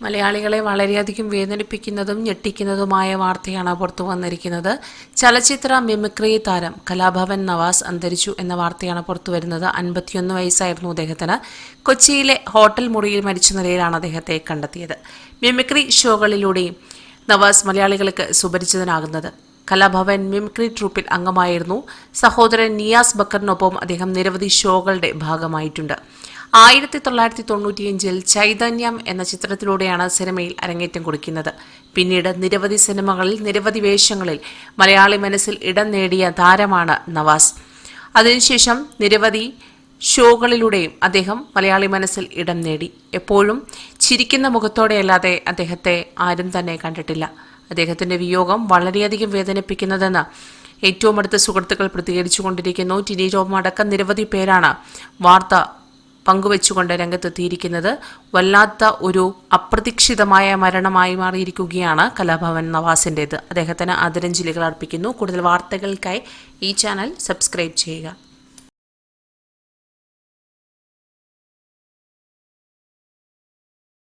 മലയാളികളെ വളരെയധികം വേദനിപ്പിക്കുന്നതും ഞെട്ടിക്കുന്നതുമായ വാർത്തയാണ് പുറത്തു വന്നിരിക്കുന്നത്. ചലച്ചിത്ര മിമിക്രി താരം കലാഭവൻ നവാസ് അന്തരിച്ചു എന്ന വാർത്തയാണ് പുറത്തു വരുന്നത്. അൻപത്തിയൊന്ന് വയസ്സായിരുന്നു അദ്ദേഹത്തിന്. കൊച്ചിയിലെ ഹോട്ടൽ മുറിയിൽ മരിച്ച നിലയിലാണ് അദ്ദേഹത്തെ കണ്ടെത്തിയത്. മിമിക്രി ഷോകളിലൂടെയും നവാസ് മലയാളികൾക്ക് സുപരിചിതനാകുന്നത്. കലാഭവൻ മിമിക്രി ട്രൂപ്പിൽ അംഗമായിരുന്നു. സഹോദരൻ നിയാസ് ബക്കറിനൊപ്പം അദ്ദേഹം നിരവധി ഷോകളുടെ ഭാഗമായിട്ടുണ്ട്. ആയിരത്തി തൊള്ളായിരത്തി തൊണ്ണൂറ്റിയഞ്ചിൽ ചൈതന്യം എന്ന ചിത്രത്തിലൂടെയാണ് സിനിമയിൽ അരങ്ങേറ്റം കുറിക്കുന്നത്. പിന്നീട് നിരവധി സിനിമകളിൽ നിരവധി വേഷങ്ങളിൽ മലയാളി മനസ്സിൽ ഇടം നേടിയ താരമാണ് നവാസ്. അതിനുശേഷം നിരവധി ഷോകളിലൂടെയും അദ്ദേഹം മലയാളി മനസ്സിൽ ഇടം നേടി. എപ്പോഴും ചിരിക്കുന്ന മുഖത്തോടെയല്ലാതെ അദ്ദേഹത്തെ ആരും തന്നെ കണ്ടിട്ടില്ല. അദ്ദേഹത്തിന്റെ വിയോഗം വളരെയധികം വേദനിപ്പിക്കുന്നതെന്ന് ഏറ്റവും അടുത്ത സുഹൃത്തുക്കൾ പ്രതികരിച്ചുകൊണ്ടിരിക്കുന്നു. ടിനി ടോം അടക്കം നിരവധി പേരാണ് വാർത്ത പങ്കുവെച്ചുകൊണ്ട് രംഗത്തെത്തിയിരിക്കുന്നത് വല്ലാത്ത ഒരു അപ്രതീക്ഷിതമായ മരണമായി മാറിയിരിക്കുകയാണ് കലാഭവൻ നവാസിന്റേത്. അദ്ദേഹത്തിന് ആദരഞ്ജലികൾ അർപ്പിക്കുന്നു. കൂടുതൽ വാർത്തകൾക്കായി ഈ ചാനൽ സബ്സ്ക്രൈബ് ചെയ്യുക.